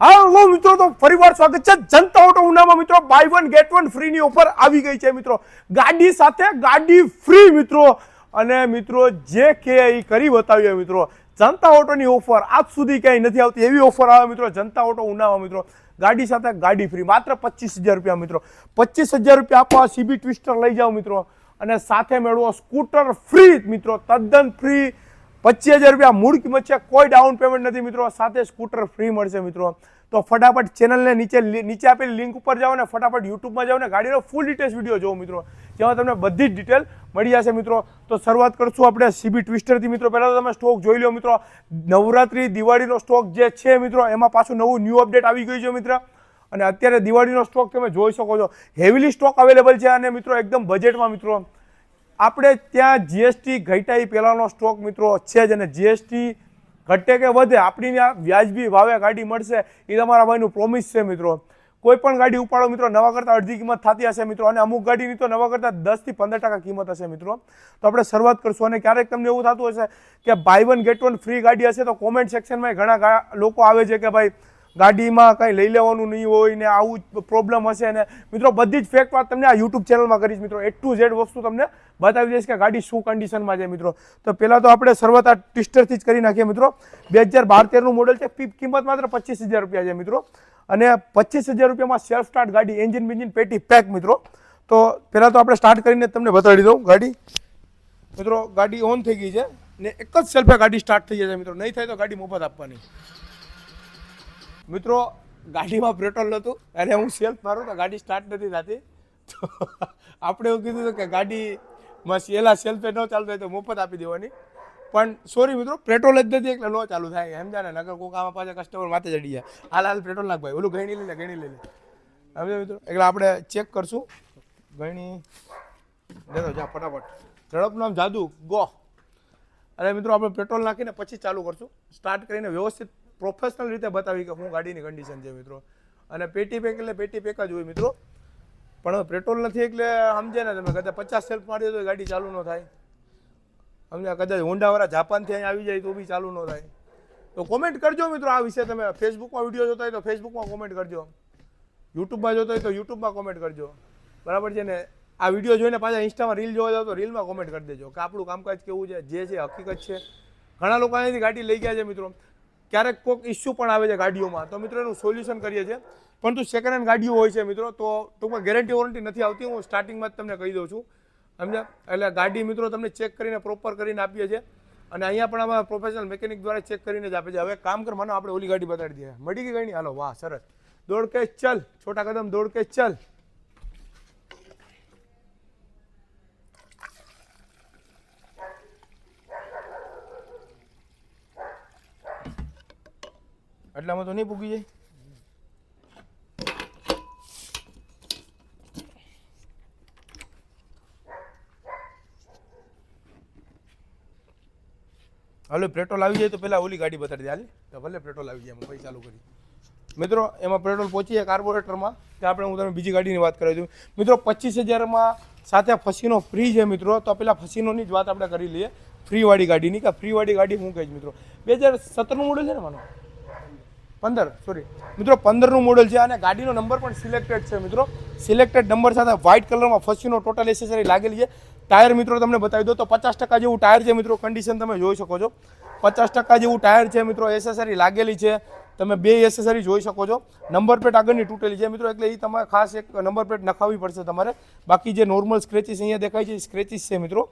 હાલો મિત્રો, તો ફરીવાર સ્વાગત છે. જનતા ઓટો ઉનામાં, મિત્રો buy one get one free ની ઓફર આવી ગઈ છે, મિત્રો. ગાડી સાથે ગાડી ફ્રી મિત્રો. અને, મિત્રો, જે કે એ કરી બતાવ્યો મિત્રો. જનતા ઓટોની ઓફર આજ સુધી ક્યાંય નથી આવતી. એવી ઓફર આવે, મિત્રો, જનતા ઓટો ઉનામાં, મિત્રો. ગાડી સાથે ગાડી ફ્રી માત્ર પચીસ હજાર રૂપિયા, મિત્રો. પચીસ હજાર રૂપિયા આપો સીબી ટ્વિસ્ટર લઈ જાઓ, મિત્રો. અને સાથે મેળવો સ્કૂટર ફ્રી મિત્રો. તદ્દન ફ્રી પચીસ હજાર રૂપિયા મૂળ કિંમત છે. કોઈ ડાઉન પેમેન્ટ નથી મિત્રો. સાથે સ્કૂટર ફ્રી મળશે મિત્રો. તો ફટાફટ ચેનલને નીચે નીચે આપેલી લિંક ઉપર જાઓ ને ફટાફટ યુટ્યુબમાં જાઓ ને ગાડીનો ફૂલ ડિટેલ્સ વીડિયો જોવો મિત્રો. જેમાં તમને બધી જ ડિટેલ મળી જશે મિત્રો. તો શરૂઆત કરશું આપણે સીબી ટ્વિસ્ટરથી મિત્રો. પહેલાં તો તમે સ્ટોક જોઈ લો મિત્રો. નવરાત્રી, દિવાળીનો સ્ટોક જે છે મિત્રો, એમાં પાછું નવું ન્યૂ અપડેટ આવી ગયું છે મિત્ર. અને અત્યારે દિવાળીનો સ્ટોક તમે જોઈ શકો છો. હેવીલી સ્ટોક અવેલેબલ છે અને મિત્રો, એકદમ બજેટમાં મિત્રો. આપણે ત્યાં જીએસટી ઘટાઈ પહેલાંનો સ્ટોક મિત્રો છે જ અને જીએસટી ઘટે કે વધે આપણી વ્યાજબી ભાવે ગાડી મળશે એ તમારા ભાઈનું પ્રોમિસ છે મિત્રો. કોઈ પણ ગાડી ઉપાડો મિત્રો, નવા કરતાં અડધી કિંમત થતી હશે મિત્રો અને અમુક ગાડીની તો નવા કરતાં દસથી પંદર ટકા કિંમત હશે મિત્રો. તો આપણે શરૂઆત કરશું અને ક્યારેક તમને એવું થતું હશે કે buy one get one free ગાડી હશે તો કોમેન્ટ સેક્શનમાં ઘણા લોકો આવે છે કે ભાઈ, ગાડીમાં કંઈ લઈ લેવાનું નહીં હોય ને આવું પ્રોબ્લેમ હશે ને. મિત્રો, બધી જ ફેક્ટ વાત તમને આ યુટ્યુબ ચેનલમાં કરીશ મિત્રો. એ ટુ ઝેડ વસ્તુ તમને બતાવી દઈશ કે ગાડી શું કન્ડિશનમાં છે મિત્રો. તો પહેલાં તો આપણે શરૂઆત આ ટ્વિસ્ટરથી જ કરી નાખીએ મિત્રો. બે હજાર બાર તેરનું મોડલ છે કિંમત માત્ર પચીસ હજાર રૂપિયા છે મિત્રો. અને પચીસ હજાર રૂપિયામાં સેલ્ફ સ્ટાર્ટ ગાડી એન્જિન બિન્જિન પેટી પેક મિત્રો. તો પહેલાં તો આપણે સ્ટાર્ટ કરીને તમને બતાડી દઉં ગાડી. મિત્રો, ગાડી ઓન થઈ ગઈ છે ને એક જ સેલ્ફે ગાડી સ્ટાર્ટ થઈ જશે મિત્રો. નહીં થાય તો ગાડી મફત આપવાની. મિત્રો, ગાડીમાં પેટ્રોલ નહોતું. અને હું સેલ્ફ મારું તો ગાડી સ્ટાર્ટ નથી થતી. તો આપણે એવું કીધું હતું કે ગાડીમાં એલા સેલ્ફે ન ચાલતો હોય તો મફત આપી દેવાની. પણ સોરી મિત્રો પેટ્રોલ જ નથી એટલે ન ચાલુ થાય. સમજા ને નગર કોક આમાં પાછા કસ્ટમર માથે ચડી જાય હાલ હાલ પેટ્રોલ નાખ ભાઈ. ઓલું ગણી લઈ લે ગણી લઈ લે. સમજ્યા મિત્રો? એટલે આપણે ચેક કરશું. ગણી. દેતો જા, ફટાફટ. ઝડપનું આમ જાદુ. ગો. અને મિત્રો, આપણે પેટ્રોલ નાખીને પછી ચાલુ કરશું. સ્ટાર્ટ કરીને વ્યવસ્થિત પ્રોફેશનલ રીતે બતાવી કે હું ગાડીની કન્ડિશન છે, મિત્રો. અને પેટી પેક એટલે પેટી પેક જ હોય, મિત્રો. પણ પેટ્રોલ નથી એટલે સમજે ને તમે, કદાચ પચાસ સેલ્ફ મારી તો ગાડી ચાલુ ન થાય. અમને કદાચ હોન્ડાવાળા જાપાનથી અહીં આવી જાય તો બી ચાલુ ન થાય. તો કોમેન્ટ કરજો મિત્રો આ વિશે તમે. ફેસબુકમાં વીડિયો જોતા હોય તો ફેસબુકમાં કોમેન્ટ કરજો. યુટ્યુબમાં જોતા હોય તો યુટ્યુબમાં કોમેન્ટ કરજો. બરાબર છે ને? આ વીડિયો જોઈને પાછા ઇન્સ્ટામાં રીલ જોવા જાવ તો રીલમાં કોમેન્ટ કરી દેજો. કે આપણું કામકાજ કેવું છે? જે છે, હકીકત છે. ઘણા લોકો અહીંયાથી ગાડી લઈ ગયા છે મિત્રો. ક્યારેક કોઈક ઇસ્યુ પણ આવે છે ગાડીઓમાં. તો મિત્રો એનું સોલ્યુશન કરીએ છીએ. પરંતુ સેકન્ડ હેન્ડ ગાડીઓ હોય છે મિત્રો, તો ટૂંકમાં ગેરંટી વોરંટી નથી આવતી. હું સ્ટાર્ટિંગમાં જ તમને કહી દઉં છું. સમજ્યા? એટલે ગાડી મિત્રો તમને ચેક કરીને પ્રોપર કરીને આપીએ છીએ. અને અહીંયા પણ આમાં પ્રોફેશનલ મેકેનિક દ્વારા ચેક કરીને જ આપે છે. હવે કામ કર, માનો આપણે ઓલી ગાડી બતાડી દઈએ. મળી ગઈ ગઈ હાલો, વાહ, સરસ. દોડ કે ચલ. છોટા કદમ દોડ કે ચલ. એટલામાં તો નહીં પૂગી જાય? હાલો, પેટ્રોલ આવી જાય તો પહેલાં ઓલી ગાડી બતાડી દે. હાલે ભલે પેટ્રોલ આવી જાય પૈસા ચાલુ કરી. મિત્રો, એમાં પેટ્રોલ પહોંચી જાય કાર્બોરેટરમાં. તે આપણે હું તમને બીજી ગાડીની વાત કરાવી દઉં. મિત્રો, પચીસ હજારમાં સાથે ફસીનો ફ્રી છે, મિત્રો. તો પહેલાં ફસીનોની જ વાત આપણે કરી લઈએ. ફ્રીવાળી ગાડીની. કે ફ્રીવાળી ગાડી હું કહીશ મિત્રો? બે હજાર સત્તરનું મોડલ છે ને માનો? પંદર સોરી મિત્રો, પંદરનું મોડલ છે અને ગાડીનો નંબર પણ સિલેક્ટેડ છે, મિત્રો. સિલેક્ટેડ નંબર સાથે વ્હાઇટ કલરમાં ફસીનો ટોટલ એસેસરી લાગેલી છે. ટાયર મિત્રો તમને બતાવી દો તો પચાસ ટકા જેવું ટાયર છે મિત્રો કન્ડિશન તમે જોઈ શકો છો. પચાસ ટકા જેવું ટાયર છે મિત્રો એસેસરી લાગેલી છે. તમે બે એસેસરી જોઈ શકો છો. નંબર પ્લેટ આગળની તૂટેલી છે મિત્રો, એટલે એ તમારે ખાસ એક નંબર પ્લેટ નખાવવી પડશે તમારે. બાકી જે નોર્મલ સ્ક્રેચીસ અહીંયા દેખાય છે સ્ક્રેચીસ છે મિત્રો.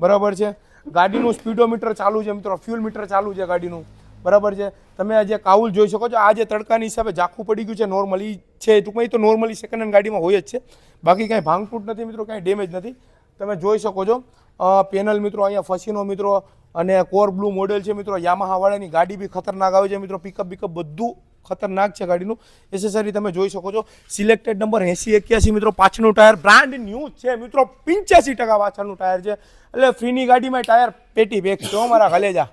બરાબર છે? ગાડીનું સ્પીડોમીટર ચાલુ છે મિત્રો ફ્યુલ મીટર ચાલુ છે ગાડીનું. બરાબર છે? તમે આ જે કાઉલ જોઈ શકો છો, આ જે તડકાની હિસાબે ઝાખું પડી ગયું છે નોર્મલી છે ટૂંકમાં એ તો નોર્મલી સેકન્ડ હેન્ડ ગાડીમાં હોય જ છે. બાકી કાંઈ ભાંગફૂટ નથી મિત્રો, કાંઈ ડેમેજ નથી. તમે જોઈ શકો છો. પેનલ મિત્રો, અહીંયા ફસીનો મિત્રો અને કોર બ્લુ મોડેલ છે મિત્રો. યામાહાવાળાની ગાડી બી ખતરનાક આવે છે મિત્રો. પિકઅપ બિકઅપ બધું ખતરનાક છે ગાડીનું. એસેસરી તમે જોઈ શકો છો. સિલેક્ટેડ નંબર એંસી એક્યાસી મિત્રો. પાછળનું ટાયર બ્રાન્ડ ન્યૂ છે મિત્રો. પિંચ્યાસી ટકા પાછળનું ટાયર છે. એટલે ફ્રીની ગાડીમાં ટાયર પેટી બેક છે મારા કલેજા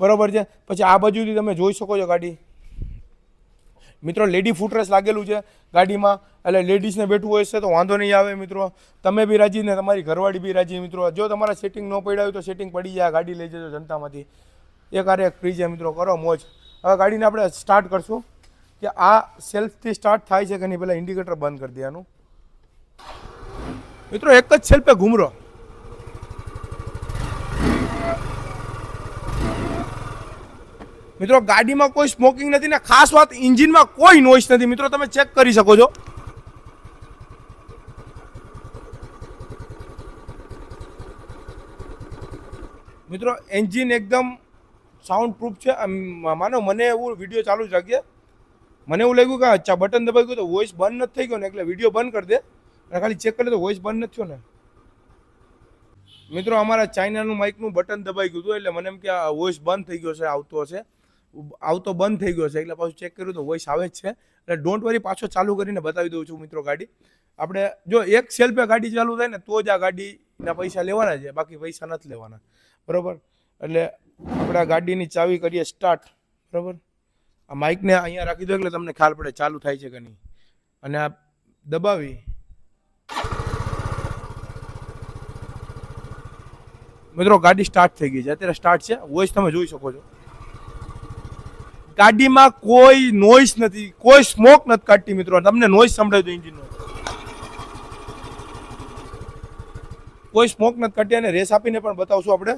બરોબર છે? પછી આ બાજુથી તમે જોઈ શકો છો ગાડી. મિત્રો લેડી ફૂટરેસ લાગેલું છે ગાડીમાં. એટલે લેડીઝને બેઠવું હોય છે તો વાંધો નહીં આવે મિત્રો. તમે બી રાજી ને તમારી ઘરવાળી બી રાજી મિત્રો. જો તમારા સેટિંગ ન પડ્યા હોય તો સેટિંગ પડી જાય, ગાડી લઈ જજો જનતામાંથી. એક આરે એક ફ્રી છે મિત્રો, કરો મોજ. હવે ગાડીને આપણે સ્ટાર્ટ કરશું કે આ સેલ્ફથી સ્ટાર્ટ થાય છે કે નહીં પહેલાં ઇન્ડિકેટર બંધ કરી દેવાનું. મિત્રો, એક જ સેલ્ફે ઘૂમરો. મિત્રો, ગાડીમાં કોઈ સ્મોકિંગ નથી ને ખાસ વાત ઇન્જિનમાં કોઈ નોઈસ નથી. મિત્રો, તમે ચેક કરી શકો છો. મિત્રો એન્જિન એકદમ સાઉન્ડ પ્રૂફ છે માનો, મને એવું વીડિયો ચાલુ જ રાખીએ મને એવું લાગ્યું કે અચ્છા બટન દબાઈ ગયું તો વોઇસ બંધ નથી થઈ ગયો ને એટલે વીડિયો બંધ કરી દે. અને ખાલી ચેક કરી તો વોઇસ બંધ નથી થયો ને. મિત્રો, અમારા ચાઇનાનું માઇકનું બટન દબાઈ ગયું હતું એટલે મને એમ કે વોઇસ બંધ થઈ ગયો છે, આવતો હશે. આવતો બંધ થઈ ગયો છે, એટલે પાછું ચેક કર્યું તો વોઇસ આવે જ છે. એટલે ડોન્ટ વરી પાછો ચાલુ કરીને બતાવી દઉં છું મિત્રો ગાડી. આપણે જો એક સેલ્ફે ગાડી ચાલુ થાય ને, તો જ આ ગાડીના પૈસા લેવાના છે, બાકી પૈસા નથી લેવાના. બરાબર? એટલે આપણે આ ગાડીની ચાવી કરીએ સ્ટાર્ટ બરાબર? આ માઇકને અહીંયા રાખી દો એટલે તમને ખ્યાલ પડે ચાલુ થાય છે કે નહીં. અને આ દબાવી. મિત્રો, ગાડી સ્ટાર્ટ થઈ ગઈ છે. અત્યારે સ્ટાર્ટ છે. વોઇસ તમે જોઈ શકો છો. ગાડીમાં કોઈ નોઈસ નથી, કોઈ સ્મોક નથી કાઢતી મિત્રો. તમને નોઈસ સંભળાય તો ઇન્જિનનો કોઈ સ્મોક નથી કાઢતી અને રેસ આપીને પણ બતાવશું આપણે.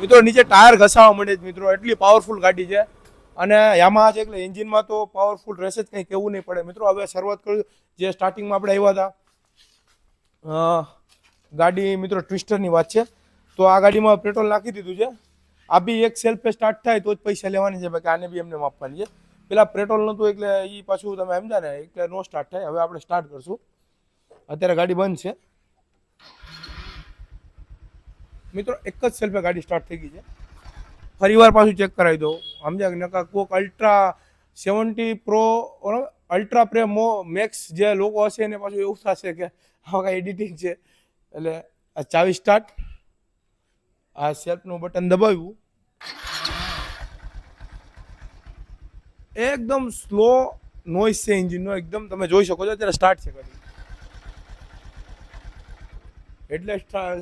મિત્રો, નીચે ટાયર ઘસાવા મળે છે મિત્રો. એટલી પાવરફુલ ગાડી છે. અને યામાહા છે એટલે એન્જિનમાં તો પાવરફુલ રહેશે જ કંઈ કહેવું નહીં પડે. મિત્રો, હવે શરૂઆત કરું. જે સ્ટાર્ટિંગમાં આપણે આવ્યા હતા ગાડી મિત્રો ટ્વિસ્ટરની વાત છે. તો આ ગાડીમાં પેટ્રોલ નાખી દીધું છે. આ બી એક સેલ્ફે સ્ટાર્ટ થાય તો જ પૈસા લેવાની છે. બાકી આને બી એમને આપવાની છે. પેલા પેટ્રોલ નહોતું એટલે એ પાછું તમે સમજા ને, એટલે નો સ્ટાર્ટ થાય. હવે આપણે સ્ટાર્ટ કરશું. અત્યારે ગાડી બંધ છે. મિત્રો, એક જ સેલ્ફે ગાડી સ્ટાર્ટ થઈ ગઈ છે. ફરી વાર પાછું ચેક કરાવી દો સમજ્યા કે નકા કોક અલ્ટ્રા સેવન્ટી પ્રો અલ્ટ્રા પ્રે મો મેક્સ જે લોકો હશે એને પાછું એવું થશે કે આવા કાંઈ એડિટિંગ છે. એટલે ચાવી સ્ટાર્ટ આ સેલ્ફનું બટન દબાવ્યું. એકદમ સ્લો નોઈસ છે એન્જિનનો એકદમ તમે જોઈ શકો છો, અત્યારે સ્ટાર્ટ છે કરી એટલે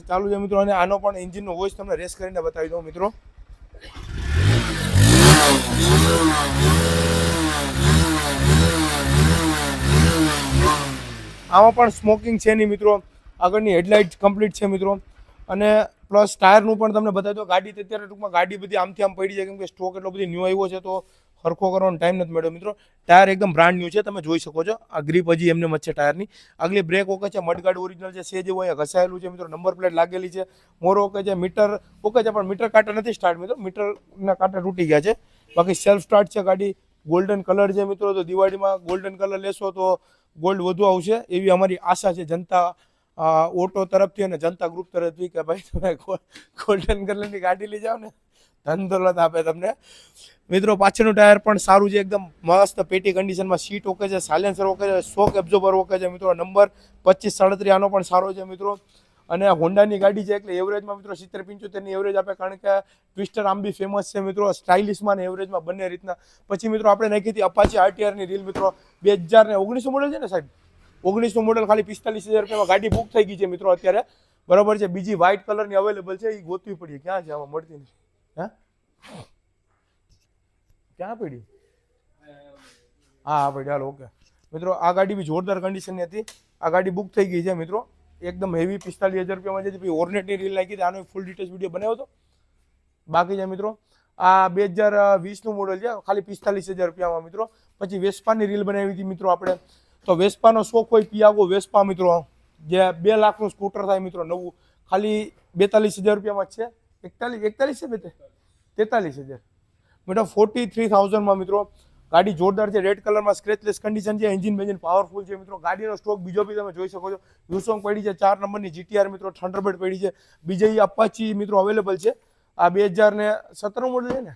ચાલુ છે મિત્રો, અને આનો પણ એન્જિનનો વોઇસ તમને રેસ કરીને બતાવી દઉં મિત્રો. આમાં પણ સ્મોકિંગ છે નહીં મિત્રો. આગળની હેડલાઇટ કમ્પ્લીટ છે મિત્રો. અને પ્લસ ટાયરનું પણ તમને બતાવી દો ગાડી અત્યારે ટૂંકમાં ગાડી બધી આમથી આમ પડી જાય, કેમ કે સ્ટોક એટલો બધી ન્યૂ આવ્યો છે તો સરખો કરવાનો ટાઈમ નથી મળ્યો. મિત્રો, ટાયર એકદમ બ્રાન્ડ ન્યૂ છે, તમે જોઈ શકો છો. આ ગ્રીપ હજી એમને મચ્છે ટાયરની. આગલી બ્રેક ઓકે છે મડગાર્ડ ઓરિજિનલ છે સે જેવું અહીંયા ઘસાયેલું છે, મિત્રો. નંબર પ્લેટ લાગેલી છે. મોર ઓકે છે, મીટર ઓકે છે, પણ મીટર કાંટા નથી સ્ટાર્ટ મિત્રો. મીટરના કાંટા તૂટી ગયા છે. બાકી સેલ્ફ સ્ટાર્ટ છે ગાડી. ગોલ્ડન કલર છે, મિત્રો. તો દિવાળીમાં ગોલ્ડન કલર લેશો તો ગોલ્ડ વધુ આવશે. એવી અમારી આશા છે, જનતા ઓટો તરફથી અને જનતા ગ્રુપ તરફથી કે ભાઈ, તમે ગોલ્ડન કલરની ગાડી લઈ જાઓ ને ધન દોલત આપે તમને. મિત્રો, પાછળનું ટાયર પણ સારું છે, એકદમ મસ્ત પેટી કન્ડિશનમાં સીટ ઓકે છે સાયલેન્સર ઓકે છે શોક એબ્ઝોર્બર ઓકે છે, મિત્રો. નંબર પચીસ સાડત્રીસ આનો પણ સારો છે, મિત્રો. અને હોન્ડાની ગાડી છે, એટલે એવરેજમાં મિત્રો, સિત્તેર પંચોતેરની એવરેજ આપે, કારણ કે ટ્વિસ્ટર આમ બી ફેમસ છે, મિત્રો. સ્ટાઇલિશમાં ને એવરેજમાં બંને રીતના. પછી, મિત્રો, આપણે નાખી હતી અપાચી આરટીઆરની રીલ મિત્રો. બે હજાર ને ઓગણીસો મોડલ છે ને, સાહેબ? ઓગણીસનું મોડલ ખાલી પિસ્તાલીસ હજાર રૂપિયામાં ગાડી બુક થઈ ગઈ છે મિત્રો અત્યારે. બરાબર છે? બીજી વ્હાઇટ કલરની અવેલેબલ છે એ ગોતવી પડી. ક્યાં છે? આમાં મળતી નથી. હા? ક્યાં પડી? હા હા પડી. હાલો ઓકે મિત્રો, આ ગાડી બી જોરદાર કન્ડિશનની હતી. આ ગાડી બુક થઈ ગઈ છે, મિત્રો. એકદમ હેવી પિસ્તાલીસ હજાર રૂપિયામાં જે પછી ઓર્નેટની રીલ નાખી હતી. આનો ફૂલ ડિટેલ્સ વીડિયો બનાવ્યો હતો. બાકી છે, મિત્રો, આ બે હજાર વીસનું મોડલ છે. ખાલી પિસ્તાલીસ હજાર રૂપિયામાં, મિત્રો. પછી વેસ્પાની રીલ બનાવી હતી, મિત્રો, આપણે. તો વેસ્પાનો શોખ હોય પિયાગો વેસ્પા મિત્રો. જે બે લાખનું સ્કૂટર થાય મિત્રો, નવું. ખાલી બેતાલીસ હજાર રૂપિયામાં છે. એકતાલીસ એકતાલીસ છે બે તેતાલીસ હજાર. મેટા ફોર્ટી થ્રી થાઉઝન્ડમાં મિત્રો, ગાડી જોરદાર છે રેડ કલરમાં સ્ક્રેચલેસ કન્ડિશન છે એન્જિન બેન્જિન પાવરફુલ છે મિત્રો. ગાડીનો સ્ટોક બીજો બી તમે જોઈ શકો છો. યુસોંગ પડી છે, ચાર નંબરની જીટીઆર મિત્રો થંડરબર્ડ પડી છે. બીજી અપાચી મિત્રો અવેલેબલ છે. આ બે હજાર ને સત્તરનું મોડલ છે ને?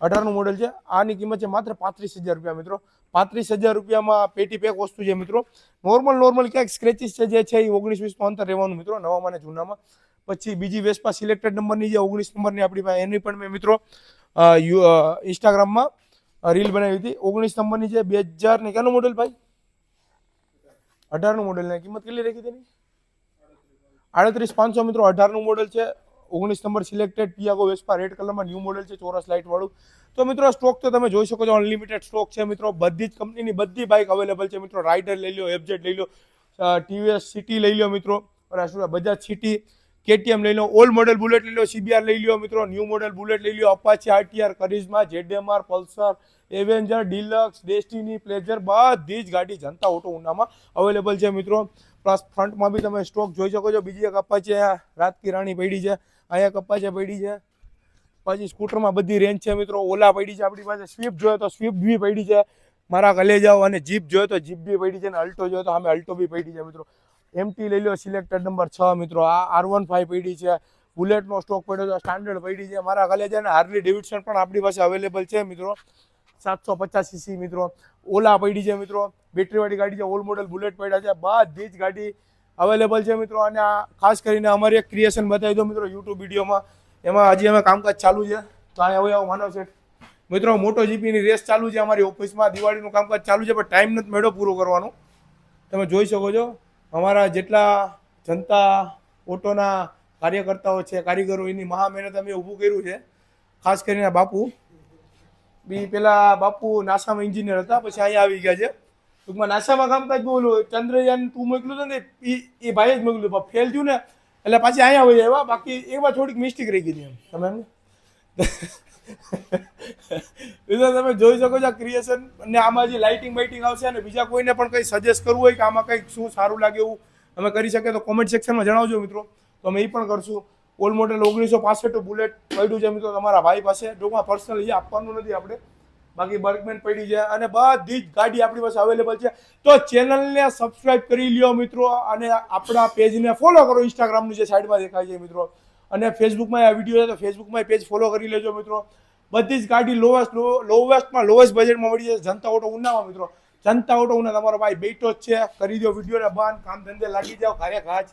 અઢારનું મોડલ છે. આની કિંમત છે માત્ર પાંત્રીસ હજાર રૂપિયા મિત્રો. પાંત્રીસ હજાર રૂપિયામાં પેટી પેક વસ્તુ છે મિત્રો. નોર્મલ નોર્મલ ક્યાંક સ્ક્રેચીસ છે જે છે એ ઓગણીસ વીસનું અંતર રહેવાનું મિત્રો, નવામાં અને જૂનામાં. પછી બીજી વેસ્પા સિલેક્ટેડ નંબરની જે ઓગણીસ નંબરની આપણી પાસે એની પણ મેં મિત્રો ઇન્સ્ટાગ્રામમાં રીલ બનાવી હતી. ઓગણીસ નંબરની છે બે હજાર ને ક્યાંનું મોડલ ભાઈ? અઢારનું મોડલ કિંમત કેટલી રાખી તેની? આડત્રીસ પાંચસો મિત્રો, અઢારનું મોડલ છે. ઓગણીસ number selected Piaggio Vespa red કલરમાં ન્યૂ મોડેલ છે, ચોરસ લાઇટવાળું તો મિત્રો સ્ટોક તો તમે જોઈ શકો છો અનલિમિટેડ સ્ટોક છે મિત્રો. બધી જ કંપનીની બધી બાઇક અવેલેબલ છે મિત્રો. રાઇડર લઈ લો એફજેડ લઈ લો ટીવીએસ સિટી લઈ લો મિત્રો. બજાજ સિટી કેટીએમ લઈ લો ઓલ્ડ મોડેલ બુલેટ લઈ લો સીબીઆર લઈ લો મિત્રો. ન્યૂ મોડેલ બુલેટ લઈ લો Apache RTR Karizma ZMR Pulsar Avenger Deluxe Destini Pleasure બધી જ ગાડી જનતા ઓટો ઉનામાં અવેલેબલ છે મિત્રો. પ્લસ ફ્રન્ટમાં બી તમે સ્ટોક જોઈ શકો છો. બીજી એક અપાચી રાત રાણી પડી છે. અહીંયા એક અપાચી પડી છે. પછી સ્કૂટરમાં બધી રેન્જ છે મિત્રો. ઓલા પડી છે આપણી પાસે. સ્વિફ્ટ જોઈએ તો સ્વિફ્ટ બી પડી છે. મારા કલેજાઓ અને જીપ જોઈએ તો જીપ બી પડી છે અને અલ્ટો જોઈએ તો અમે અલ્ટો બી પડી છે મિત્રો. એમટી લઈ લો સિલેક્ટેડ નંબર છ મિત્રો. આ આર વન ફાઈવ પડી છે. બુલેટનો સ્ટોક પડ્યો છે સ્ટાન્ડર્ડ પડી છે. મારા કલેજ અને હાર્લી ડેવિડસન પણ આપણી પાસે અવેલેબલ છે મિત્રો. સાતસો પચાસ સીસી મિત્રો. ઓલા પડી છે મિત્રો. બેટરીવાળી ગાડી છે. ઓલ મોડલ બુલેટ પડ્યા છે. બધી જ ગાડી અવેલેબલ છે મિત્રો, અને આ ખાસ કરીને અમારી એક ક્રિએશન બતાવી દો મિત્રો યુટ્યુબ વિડીયોમાં. એમાં હજી અમે કામકાજ ચાલુ છે. તો અહીંયા આવો માનવ છે મિત્રો, મોટો જીપીની રેસ ચાલુ છે અમારી ઓફિસમાં દિવાળીનું કામકાજ ચાલુ છે, પણ ટાઈમ નથી મેળો પૂરો કરવાનો. તમે જોઈ શકો છો, અમારા જેટલા જનતા ઓટોના કાર્યકર્તાઓ છે, કારીગરો, એની મહા મહેનત અમે ઊભું કર્યું છે. ખાસ કરીને બાપુ. બી પેલા બાપુ નાસામાં એન્જિનિયર હતા, પછી અહીંયા આવી ગયા છે. ટૂંકમાં નાસામાં કામકાજ બહુ ઓલું ચંદ્રયાન તું મોકલ્યું હતું ને, એ ભાઈ જ મોકલ્યું પણ ફેલ થયું ને, એટલે પાછી અહીંયા આવી આવ્યા બાકી એમાં થોડીક મિસ્ટેક રહી ગઈ એમ. તમે એમ? તમે જોઈ શકો છો ક્રિએશન અને આમાં જે લાઇટિંગ બાઇટિંગ આવશે અને બીજા કોઈને પણ કંઈ સજેસ્ટ કરવું હોય કે આમાં કંઈક શું સારું લાગે એવું અમે કરી શકીએ તો કોમેન્ટ સેક્શનમાં જણાવજો મિત્રો. તો અમે એ પણ કરશું. ઓલ મોડેલ ઓગણીસો પાસઠ બુલેટ પડ્યું છે મિત્રો તમારા ભાઈ પાસે. ટૂંકમાં પર્સનલ એ આપવાનું નથી આપણે. બાકી બર્ગમેન પડી છે અને બધી જ ગાડી આપણી પાસે અવેલેબલ છે. તો ચેનલને સબસ્ક્રાઇબ કરી લ્યો મિત્રો અને આપણા પેજને ફોલો કરો ઇન્સ્ટાગ્રામની જે સાઈડમાં દેખાય છે મિત્રો. અને ફેસબુકમાં આ વીડિયો છે તો ફેસબુકમાં પેજ ફોલો કરી લેજો મિત્રો. બધી જ ગાડી લોવેસ્ટ લોવેસ્ટમાં લોવેસ્ટ બજેટમાં મળી જશે. જનતા ઓટો ઉનામાં મિત્રો. જનતા ઓટો ઉના તમારો ભાઈ બેઠો જ છે. કરી દો વિડીયોને બાન કામ ધંધે લાગી જાઓ. ઘરે ઘાજ